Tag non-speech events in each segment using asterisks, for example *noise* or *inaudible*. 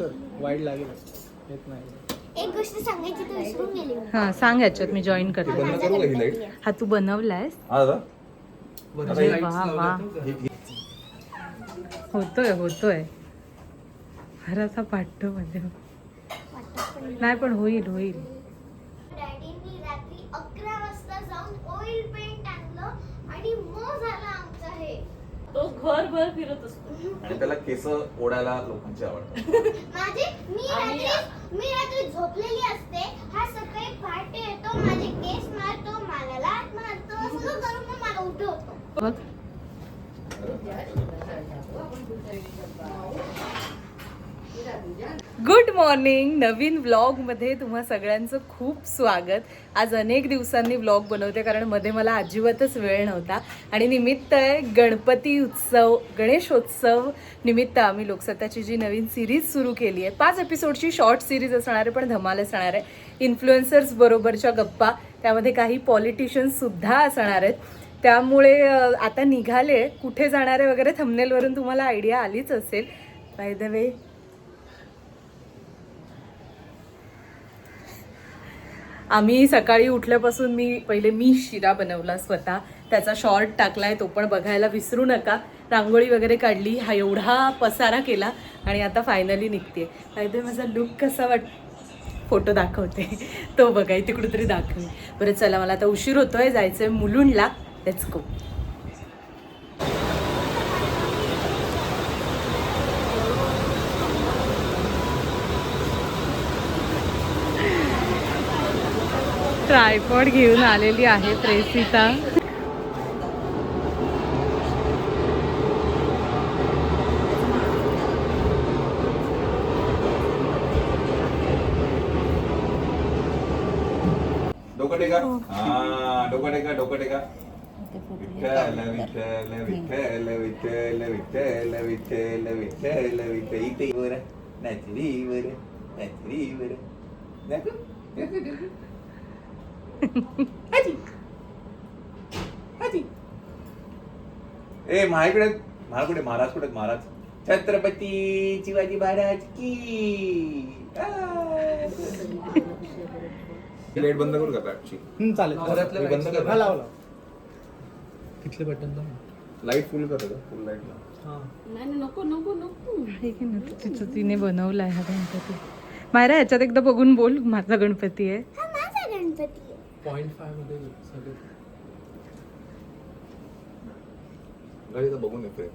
वाईट लागेल. येत नाही. एक गोष्ट सांगायची तर विसरून गेली मी. हा सांग ह्याच्यात मी जॉईन करते. बंद करू का ही लाइट हा तू बनवलायस? हा दादा. अरे वा वा. होतोय. होतोय जरासा पाठतो मध्ये वाटत पण नाही. नाही पण होईल होईल. डॅडींनी रात्री अकरा वाजता जाऊन ऑइल पेंट आणलं आणि मग झालं. तो घरभर फिरत असतो. आणि त्याला केस ओढायला लोकांची आवडतात माझे मी आणि- रात्री मी रात्री झोपलेली असते. हा सकाळी पहाटे येतो माझे केस मारतो मला लात मारतो. सगळं करून मग मला उठवतो. बघ. Good morning. नवीन व्लॉगमध्ये तुम्हा सगळ्यांचं खूप स्वागत. आज अनेक दिवसांनी व्लॉग बनवते कारण मध्ये मला अजिबातच वेळ नव्हता. आणि निमित्त आहे गणपती उत्सव गणेशोत्सव निमित्त आम्ही लोकसत्ताची जी नवीन सिरीज सुरू केली आहे. पाच एपिसोडची शॉर्ट सिरीज असणार आहे पण धमाल असणार आहे. इन्फ्लुएन्सर्स बरोबरच्या गप्पा त्यामध्ये काही पॉलिटिशियन्ससुद्धा असणार आहेत. त्यामुळे आता निघाले. कुठे जाणारे वगैरे थमनेलवरून तुम्हाला आयडिया आलीच असेल. बाय द वे आम्ही सकाळी उठल्यापासून मी पहिले मी शिरा बनवला स्वतः. त्याचा शॉर्ट टाकलाय तो पण बघायला विसरू नका. रांगोळी वगैरे काढली हा एवढा पसारा केला आणि आता फायनली निघते काहीतरी माझा लुक कसा वाट फोटो दाखवते. तो बघाय इथे तरी दाखवे बरं चला मला आता उशीर होतोय जायचंय मुलुंडला. लेट्स गो ट्रायपॉड घेऊन आलेली आहे प्रेसिता. डोकं टेका. हा डोकं टेका डोकं टेका. विठ्ठल विठ्ठल विठ्ठल विठ्ठल विठ्ठल विठ्ठल विठ्ठल विठ्ठल. इथे वर नाचरी वर नाचरी वर. दाखव दाखव दाखव हाजी हाजी ए महाकडे महाराज कुठे महाराज कुठे महाराज? छत्रपती शिवाजी महाराज की. लाइट बंद करू का बॅटची चालेल. घरातलं बंद कर. हा लावला तिथले बटन लाइट फुल कर फुल लाइट हा. नाही नको नको नको. हे तिचं तिने हा गणपती. मायरा ह्याच्यात एकदा बघून बोल माझा गणपती आहे. हा माझा गणपती आहे. पॉईंट फायमध्ये सगळे. गाडीचा बघून येतोय.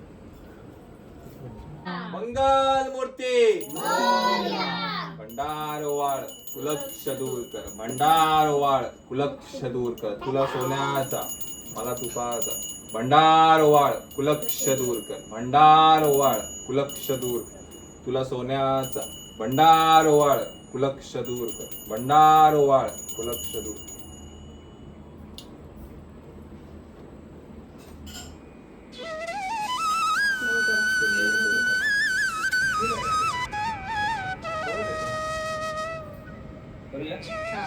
मंगल मूर्ती कर तुला सोन्याचा मला तुपाचा. भंडारवाळ कुलक शदूरकर भंडारवाळ कुलक्ष दूर तुला सोन्याचा. भंडारवाळ कुलक शदूरकर भंडारवाळ कुलक शदूर ค่ะ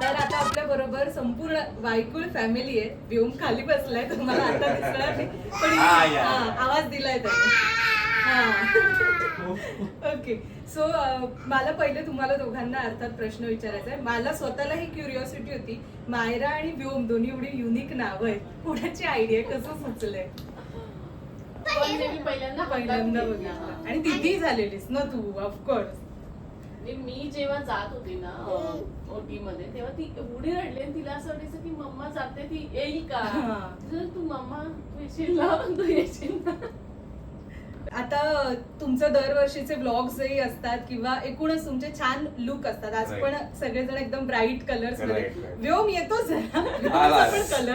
तर आता आपल्या बरोबर संपूर्ण वायकुळ फॅमिली आहे. व्योम खाली बसलाय तुम्हाला आता दिसणार नाही. पण हा. हा, आवाज दिलाय त्याने. *laughs* ओके सो मला पहिले तुम्हाला दोघांना अर्थात प्रश्न विचारायचा आहे. मला स्वतःला ही क्युरिओसिटी होती. मायरा आणि व्योम दोन्ही एवढी युनिक नाव आहेत. पुण्याची आयडिया कसं सुचलंय? पहिल्यांदा बघितलं. आणि तिथी झालेलीस ना तू ऑफकोर्स मी मी जेव्हा जात होती ना ओटी मध्ये तेव्हा ती एवढी रडली आणि तिला असं वाटायचं की मम्मा जाते ती येईल का? हा. जर तू मम्मा तू येशील ना? तू येशील ना? आता तुमचं दरवर्षीचे ब्लॉग्सही असतात किंवा एकूणच तुमचे छान लुक असतात. आज. पण सगळेजण एकदम ब्राईट कलर्समध्ये. Right, right. व्योम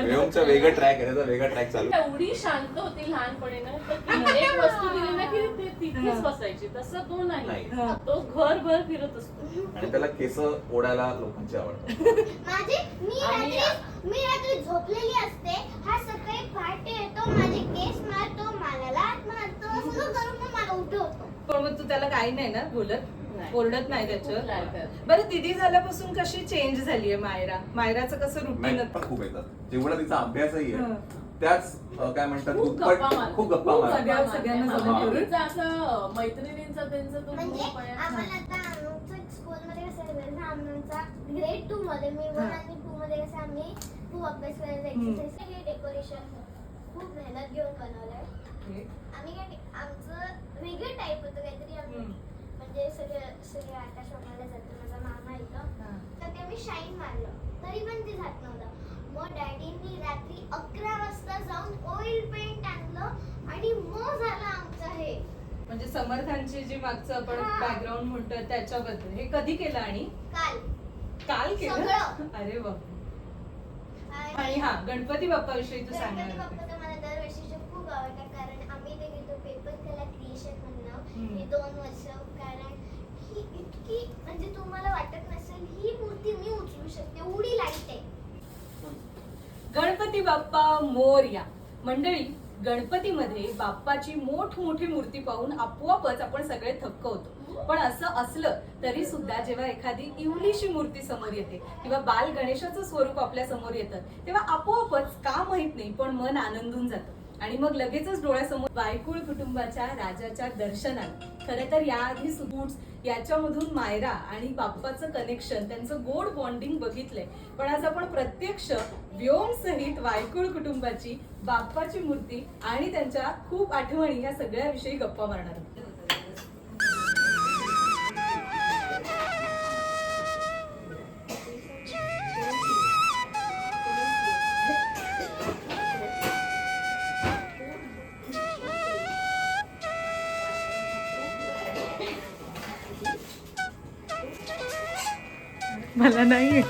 व्योमचा वेगळा ट्रॅक आहे त्याचा वेगळा ट्रॅक चालू. एवढी शांत होती लहानपणी ना तर ती एक वस्तू दिली ना की ते तिथेच बसायची. तसं तो नाही. नाही. तो घरभर फिरत असतो. आणि त्याला केस ओढायला लोकांची आवडतात माझे मी आम्ही- रात्री मी रात्री झोपलेली असते. हा सकाळी पहाटे येतो माझे केस मारतो मला लात मारतो सगळं करून मग मला मग तू त्याला काही नाही ना बोलत. ओरडत नाही त्याच्यावर. बरं दिदी झाल्यापासून कशी चेंज झालीये मायरा मायराचं कसं रुटीन खूप येतात जेवढा तिचा अभ्यासही हा. आहे त्याच काय म्हणतात खूप गप्पा मारतात. खूप गप्पा सगळ्या- सगळ्यांना जमा. तिचा असं मैत्रिणींचा त्यांचा तो म्हणजे group आहे. आम्हाला आता आमचं स्कूलमध्ये कसं आहे ना आमचा ग्रेड टू मध्ये मी वन हा. आणि टू मध्ये कसं आम्ही खूप अभ्यास करायचा. एक्सरसाइज हे डेकोरेशन खूप मेहनत घेऊन बनवलंय. आम्ही काय आमचं वेगळं टाईप होतं काहीतरी आम्ही. म्हणजे सगळे सगळे आकाश मामाला जातो माझा मामा इथं. तर ते मी शाईन मारलं. तरी पण ते जात नव्हतं. मग डॅडींनी रात्री अकरा वाजता जाऊन ऑइल पेंट आणलं आणि मग झालं आमचं हे. म्हणजे समर्थांची जी मागचं आपण. बॅकग्राऊंड म्हणतोय त्याच्याबद्दल. हे कधी केलं आणि? काल. काल केलं. अरे वा आणि हा गणपती बाप्पा विषयी तू सांगणार बाप्पा होती. तर मला दरवर्षीचे खूप आवडतात कारण आम्ही ते घेतो पेपर क्रिएशन म्हणणं. हे दोन वर्ष कारण ही इतकी म्हणजे तुम्हाला वाटत नसेल ही मूर्ती मी उचलू शकते. एवढी लाइट आहे. गणपती बाप्पा मोरया. मंडळी गणपतीमध्ये बाप्पाची मोठ मोठी मूर्ती पाहून आपोआपच आपण सगळे थक्क होतो. पण असं असलं तरी सुद्धा जेव्हा एखादी इवलीशी मूर्ती समोर येते किंवा बाल गणेशाचं स्वरूप आपल्यासमोर येतं तेव्हा आपोआपच का माहीत नाही पण मन आनंदून जातं. आणि मग लगेचच डोळ्यासमोर बायकुळ कुटुंबाच्या राजाच्या दर्शनात. खरं तर याआधी सुबूट्स याच्यामधून मायरा आणि बाप्पाचं कनेक्शन त्यांचं गोड बॉन्डिंग बघितलंय. पण आज आपण प्रत्यक्ष व्योम सहित वायकुळ कुटुंबाची बाप्पाची मूर्ती आणि त्यांच्या खूप आठवणी या सगळ्याविषयी गप्पा मारणार आहोत. मला नाही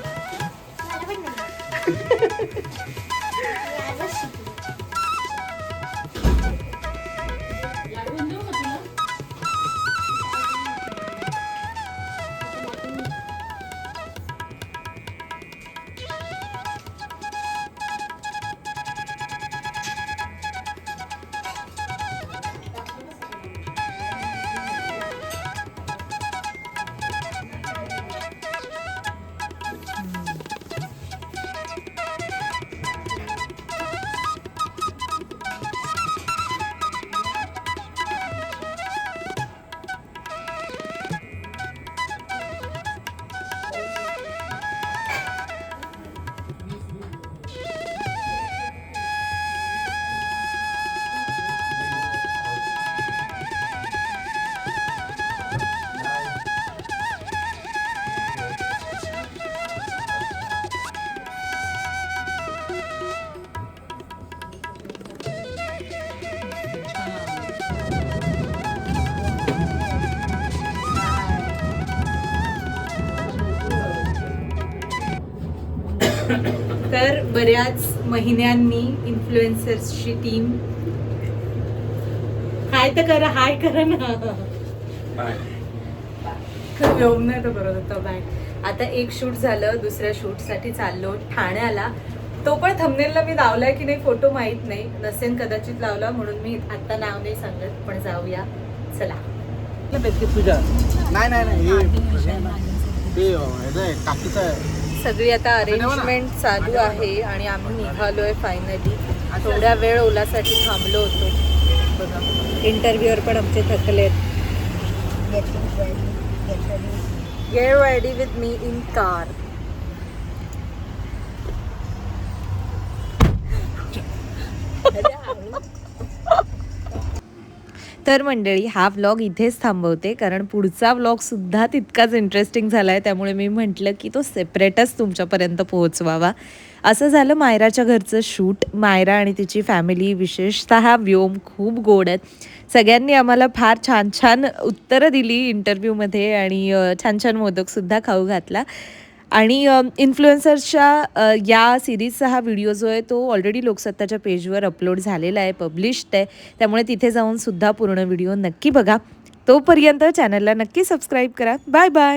तर बऱ्याच महिन्यांनी इन्फ्लुएन्सर्सची टीम हाय तर करा हाय करा ना. व्योम नाही तर करत होता बाय आता एक शूट झालं दुसऱ्या शूटसाठी चाललो ठाण्याला तो पण थंबनेलला मी लावलाय की नाही फोटो माहीत नाही नसेन कदाचित लावला म्हणून मी आता नाव नाही सांगत पण जाऊया चला तुझ्या नाही नाही नाही हे काकीचं आहे सगळी आता अरेंजमेंट चालू आहे आणि आम्ही निघालोय फायनली थोड्या वेळ ओलासाठी थांबलो होतो. इंटरव्ह्यूवर पण आमचे थकलेत. Get ready with me in car तर मंडळी हा व्लॉग इथेच थांबवते. कारण पुढचा व्लॉगसुद्धा तितकाच इंटरेस्टिंग झाला आहे त्यामुळे मी म्हटलं की तो सेपरेटच तुमच्यापर्यंत पोहोचवावा. असं झालं मायराच्या घरचं शूट मायरा आणि तिची फॅमिली विशेषतः व्योम खूप गोड आहेत. सगळ्यांनी आम्हाला फार छान छान उत्तरं दिली इंटरव्ह्यूमध्ये आणि छान छान मोदकसुद्धा खाऊ घातला. आणि इन्फ्लुएन्सर्सच्या या सिरीजचा हा व्हिडिओ जो आहे तो ऑलरेडी लोकसत्ताच्या पेजवर अपलोड झालेला आहे पब्लिश्ड आहे. त्यामुळे तिथे जाऊन सुद्धा पूर्ण व्हिडिओ नक्की बघा. तोपर्यंत चॅनलला नक्की सबस्क्राईब करा. Bye bye